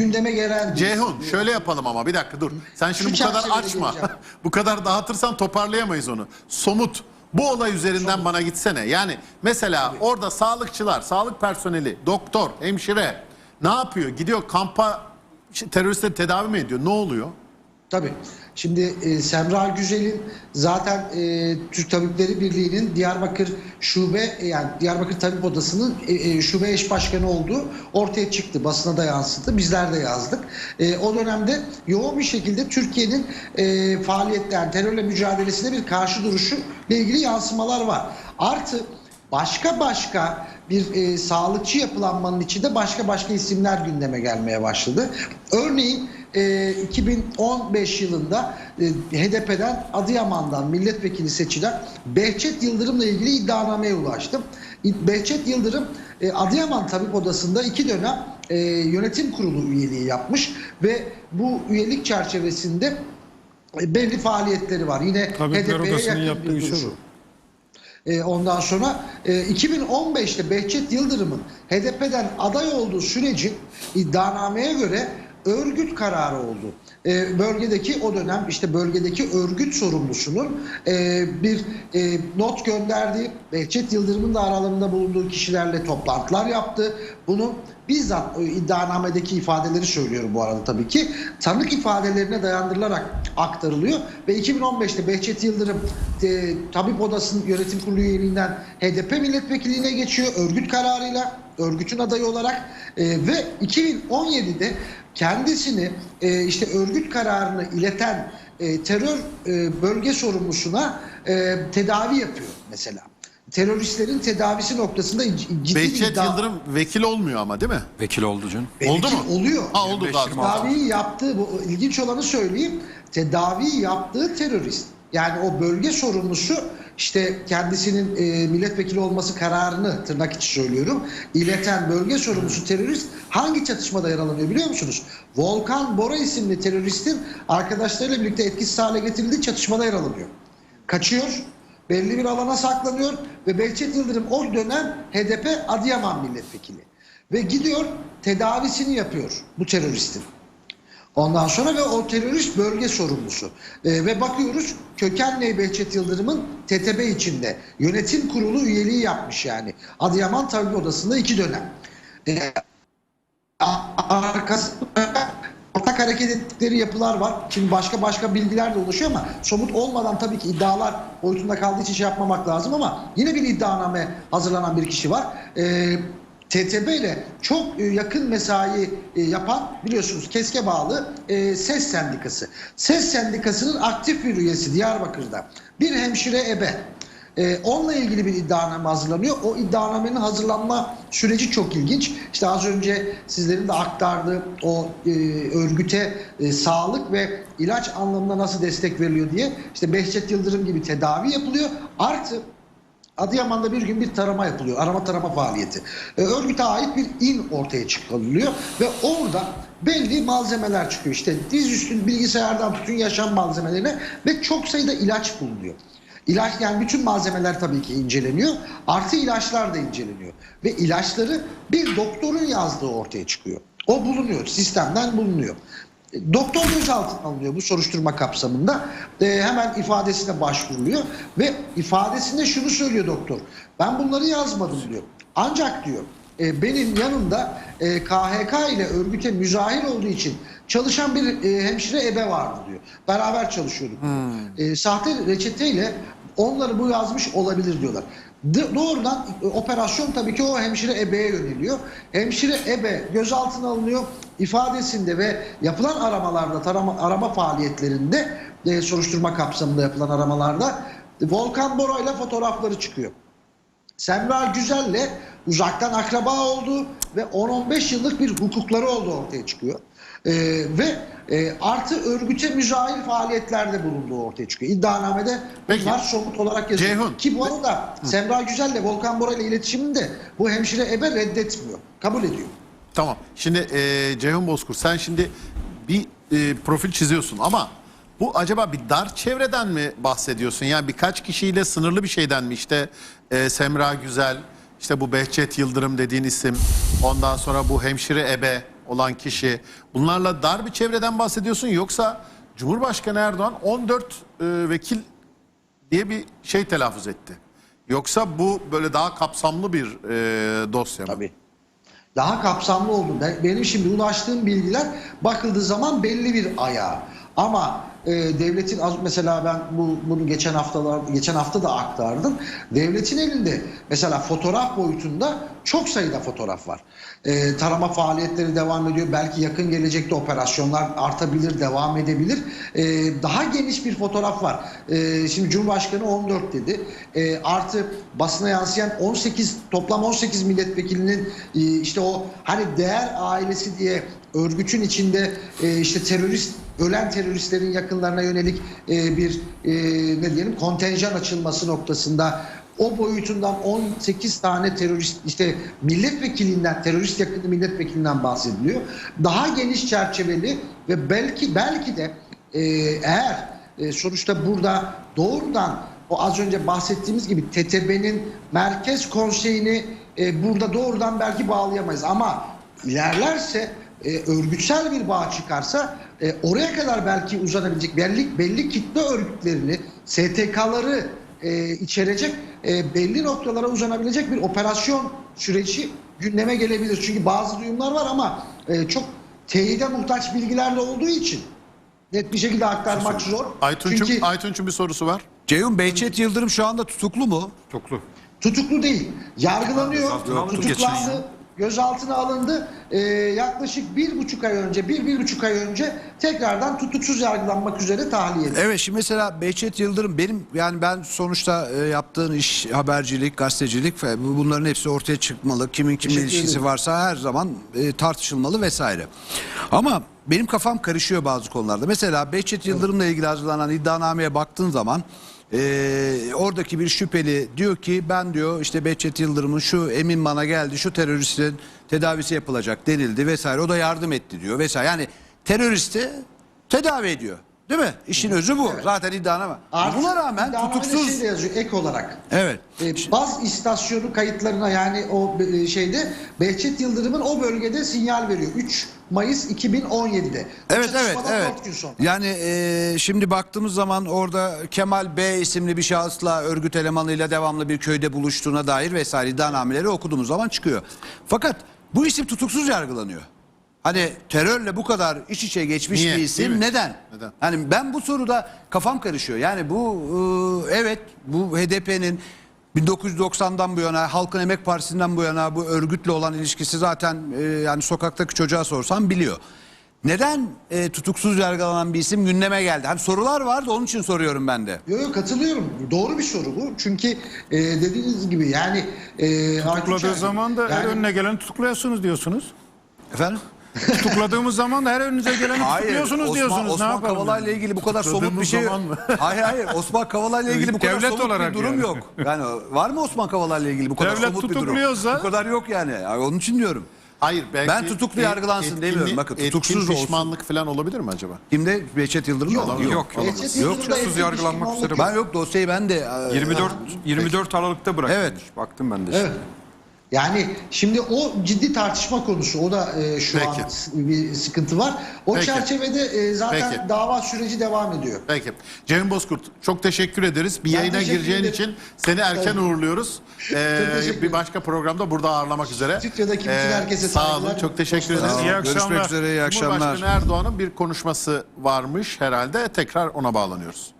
gündeme gelen Ceyhun şöyle yapalım ama bir dakika dur. Sen şimdi Şu bu kadar çerçevede açma. geleceğim. bu kadar dağıtırsan toparlayamayız onu. Somut. Bu olay üzerinden bana gitsene. Yani mesela orada sağlıkçılar, sağlık personeli, doktor, hemşire ne yapıyor? Gidiyor kampa işte teröristleri tedavi mi ediyor? Ne oluyor? Tabii. Şimdi e, Semra Güzel'in zaten e, Türk Tabipleri Birliği'nin Diyarbakır Şube e, yani Diyarbakır Tabip Odası'nın e, e, şube eş başkanı olduğu ortaya çıktı. Basına da yansıdı. Bizler de yazdık. E, o dönemde yoğun bir şekilde Türkiye'nin e, faaliyetler, terörle mücadelesine bir karşı duruşu ile ilgili yansımalar var. Artı başka başka bir e, sağlıkçı yapılanmanın içinde başka başka isimler gündeme gelmeye başladı. Örneğin e, 2015 yılında e, HDP'den Adıyaman'dan milletvekili seçilen Behçet Yıldırım'la ilgili iddianameye ulaştım. Behçet Yıldırım e, Adıyaman Tabip Odası'nda iki dönem e, yönetim kurulu üyeliği yapmış ve bu üyelik çerçevesinde e, belli faaliyetleri var. Yine HDP'ye yakın bir işe duruşu. bu. E, ondan sonra e, 2015'te Behçet Yıldırım'ın HDP'den aday olduğu sürecin iddianameye göre örgüt kararı oldu. E, bölgedeki o dönem işte bölgedeki örgüt sorumlusunun e, bir e, not gönderdiği Behçet Yıldırım'ın da aralarında bulunduğu kişilerle toplantılar yaptı. Bunu bizzat o iddianamedeki ifadeleri söylüyorum bu arada tabii ki. Tanık ifadelerine dayandırılarak aktarılıyor ve 2015'te Behçet Yıldırım e, Tabip Odası'nın yönetim kurulu üyeliğinden HDP milletvekilliğine geçiyor örgüt kararıyla örgütün adayı olarak e, ve 2017'de kendisini e, işte örgüt kararını ileten e, terör e, bölge sorumlusuna e, tedavi yapıyor mesela. Teröristlerin tedavisi noktasında ciddi Behçet iddia- Yıldırım vekil olmuyor ama değil mi? Vekil oldu canım. Oldu mu? Oluyor. Ha oldu 25 galiba. Şubat. Tedaviyi yaptığı, bu ilginç olanı söyleyeyim. Tedavi yaptığı terörist. Yani o bölge sorumlusu işte kendisinin e, milletvekili olması kararını tırnak içi söylüyorum. ileten bölge sorumlusu terörist hangi çatışmada yaralanıyor biliyor musunuz? Volkan Bora isimli teröristin arkadaşlarıyla birlikte etkisiz hale getirildiği çatışmada yaralanıyor. Kaçıyor, belli bir alana saklanıyor ve Behçet Yıldırım o dönem HDP Adıyaman milletvekili. Ve gidiyor tedavisini yapıyor bu teröristin. Ondan sonra ve o terörist bölge sorumlusu. Ee, ve bakıyoruz Kökenli Behçet Yıldırım'ın TTB içinde yönetim kurulu üyeliği yapmış yani. Adıyaman Tabip Odası'nda iki dönem. A- arkasında ortak hareket ettikleri yapılar var. Şimdi başka başka bilgiler de ulaşıyor ama somut olmadan tabii ki iddialar boyutunda kaldığı için şey yapmamak lazım ama yine bir iddianame hazırlanan bir kişi var. Ee, TTB ile çok e, yakın mesai e, yapan biliyorsunuz KESK'e bağlı e, SES Sendikası. SES Sendikası'nın aktif bir üyesi Diyarbakır'da. Bir hemşire ebe. Ee, onunla ilgili bir iddianame hazırlanıyor. O iddianamenin hazırlanma süreci çok ilginç. İşte az önce sizlerin de aktardığı o e, örgüte e, sağlık ve ilaç anlamında nasıl destek veriliyor diye işte Behçet Yıldırım gibi tedavi yapılıyor. Artı Adıyaman'da bir gün bir tarama yapılıyor. Arama tarama faaliyeti. Ee, örgüte ait bir in ortaya çıkarılıyor ve orada belli malzemeler çıkıyor. İşte dizüstü bilgisayardan tutun yaşam malzemelerine ve çok sayıda ilaç bulunuyor. İlaç yani bütün malzemeler tabii ki inceleniyor. Artı ilaçlar da inceleniyor. Ve ilaçları bir doktorun yazdığı ortaya çıkıyor. O bulunuyor. Sistemden bulunuyor. Doktor gözaltına alınıyor bu soruşturma kapsamında. Ee, hemen ifadesine başvuruluyor ve ifadesinde şunu söylüyor doktor. Ben bunları yazmadım diyor. Ancak diyor e, benim yanımda e, KHK ile örgüte müzahir olduğu için çalışan bir e, hemşire ebe vardı diyor. Beraber çalışıyorduk. E, sahte reçeteyle onları bu yazmış olabilir diyorlar. Doğrudan e, operasyon tabii ki o hemşire ebeye yöneliyor. Hemşire ebe gözaltına alınıyor ifadesinde ve yapılan aramalarda, tarama, arama faaliyetlerinde e, soruşturma kapsamında yapılan aramalarda Volkan Bora ile fotoğrafları çıkıyor. Semra Güzel'le uzaktan akraba oldu ve 10-15 yıllık bir hukukları olduğu ortaya çıkıyor. Ee, ve e, artı örgüte müzahir faaliyetlerde bulunduğu ortaya çıkıyor. İddianamede Peki. bunlar somut olarak yazıyor. Ceyhun. Ki bu arada Semra Güzel'le Volkan Bora ile iletişiminde bu hemşire ebe reddetmiyor. Kabul ediyor. Tamam. Şimdi e, Ceyhun Bozkur sen şimdi bir e, profil çiziyorsun ama bu acaba bir dar çevreden mi bahsediyorsun? Yani birkaç kişiyle sınırlı bir şeyden mi? İşte e, Semra Güzel, işte bu Behçet Yıldırım dediğin isim, ondan sonra bu hemşire Ebe, olan kişi bunlarla dar bir çevreden bahsediyorsun yoksa Cumhurbaşkanı Erdoğan 14 e, vekil diye bir şey telaffuz etti. Yoksa bu böyle daha kapsamlı bir e, dosya mı? Tabii. Daha kapsamlı oldu. Ben, benim şimdi ulaştığım bilgiler bakıldığı zaman belli bir ayağı. Ama e, devletin az mesela ben bu bunu geçen haftalar geçen hafta da aktardım. Devletin elinde mesela fotoğraf boyutunda çok sayıda fotoğraf var. E, tarama faaliyetleri devam ediyor. Belki yakın gelecekte operasyonlar artabilir, devam edebilir. E, daha geniş bir fotoğraf var. E, şimdi Cumhurbaşkanı 14 dedi. E, artı basına yansıyan 18 toplam 18 milletvekilinin e, işte o hani değer ailesi diye örgütün içinde e, işte terörist ölen teröristlerin yakınlarına yönelik e, bir e, ne diyelim kontenjan açılması noktasında o boyutundan 18 tane terörist işte milletvekilinden terörist yakını milletvekilinden bahsediliyor. Daha geniş çerçeveli ve belki belki de eğer sonuçta burada doğrudan o az önce bahsettiğimiz gibi TTB'nin merkez konseyini burada doğrudan belki bağlayamayız ama ilerlerse e, örgütsel bir bağ çıkarsa e, oraya kadar belki uzanabilecek belli, belli kitle örgütlerini STK'ları e, içerecek e, belli noktalara uzanabilecek bir operasyon süreci gündeme gelebilir. Çünkü bazı duyumlar var ama e, çok teyide muhtaç bilgiler de olduğu için net bir şekilde aktarmak zor. Aytunç'un Çünkü Aytunç'un bir sorusu var. Ceyhun Behçet Yıldırım şu anda tutuklu mu? Çoklu. tutuklu değil. Yargılanıyor. Tutuklandı. Gözaltına alındı. Ee, yaklaşık bir buçuk ay önce, bir, bir buçuk ay önce tekrardan tutuksuz yargılanmak üzere tahliye edildi. Evet şimdi mesela Behçet Yıldırım benim yani ben sonuçta e, yaptığın iş habercilik, gazetecilik bu- bunların hepsi ortaya çıkmalı. Kimin kimle ilişkisi varsa her zaman e, tartışılmalı vesaire. Ama benim kafam karışıyor bazı konularda. Mesela Behçet Yıldırım'la ilgili hazırlanan iddianameye baktığın zaman e, oradaki bir şüpheli diyor ki ben diyor işte Behçet Yıldırım'ın şu emin bana geldi şu teröristin tedavisi yapılacak denildi vesaire o da yardım etti diyor vesaire. Yani teröristi tedavi ediyor. Değil mi? İşin özü bu. Zaten iddianame. Artı Buna rağmen tutuksuz. Şey yazıyor ek olarak. Evet. E, baz istasyonu kayıtlarına yani o e, şeyde Behçet Yıldırım'ın o bölgede sinyal veriyor. 3 Mayıs 2017'de. Bu Evet evet evet. gün sonra. Yani e, şimdi baktığımız zaman orada Kemal B isimli bir şahısla örgüt elemanıyla devamlı bir köyde buluştuğuna dair vesaire iddianameleri okuduğumuz zaman çıkıyor. Fakat bu isim tutuksuz yargılanıyor. Hani terörle bu kadar iç içe geçmiş Niye? bir isim neden? Neden? Hani ben bu soruda kafam karışıyor. Yani bu e, evet bu HDP'nin 1990'dan bu yana Halkın Emek Partisi'nden bu yana bu örgütle olan ilişkisi zaten e, yani sokaktaki çocuğa sorsan biliyor. Neden e, tutuksuz yargılanan bir isim gündeme geldi? Hani sorular vardı onun için soruyorum ben de. Yok yok katılıyorum. Doğru bir soru bu. Çünkü e, dediğiniz gibi yani e, Tutukladığı zaman da yani- önüne geleni tutukluyorsunuz diyorsunuz. Efendim? Tutukladığımız zaman da her önünüze geleni tutukluyorsunuz Osman, diyorsunuz. ne Osman yapalım? Kavala'yla ilgili bu kadar somut bir şey zaman mı? Hayır hayır Osman Kavala'yla ilgili bu kadar Devlet somut olarak bir durum yani. yok. Yani var mı Osman Kavala'yla ilgili bu kadar Devlet somut bir durum? tutukluyorsa- Bu kadar yok yani. Yani Onun için diyorum. Hayır belki Ben tutuklu yargılansın etkinli- demiyorum. Bakın, etkin tutuksuz olsun. pişmanlık falan olabilir mi acaba? Kimde? Behçet Yıldırım Yok, mı? yok. Olamaz. Yok, etkin tutuksuz yargılanmak üzere. Ben yok dosyayı ben de e, 24 24 Aralık'ta bırakılmış. Evet. Baktım ben de. Evet. şimdi. Yani şimdi o ciddi tartışma konusu. O da e, şu Peki. an bir sıkıntı var. O Peki. çerçevede e, zaten Peki. dava süreci devam ediyor. Peki. Cem Bozkurt çok teşekkür ederiz. Bir Ben yayına gireceğin ederim. için seni erken Tabii. uğurluyoruz. Ee, bir başka programda burada ağırlamak üzere. Stüdyodaki bütün herkese Sağ olun. Çok teşekkür ederiz. İyi akşamlar. Görüşmek üzere iyi akşamlar. Cumhurbaşkanı Erdoğan'ın bir konuşması varmış herhalde. Tekrar ona bağlanıyoruz.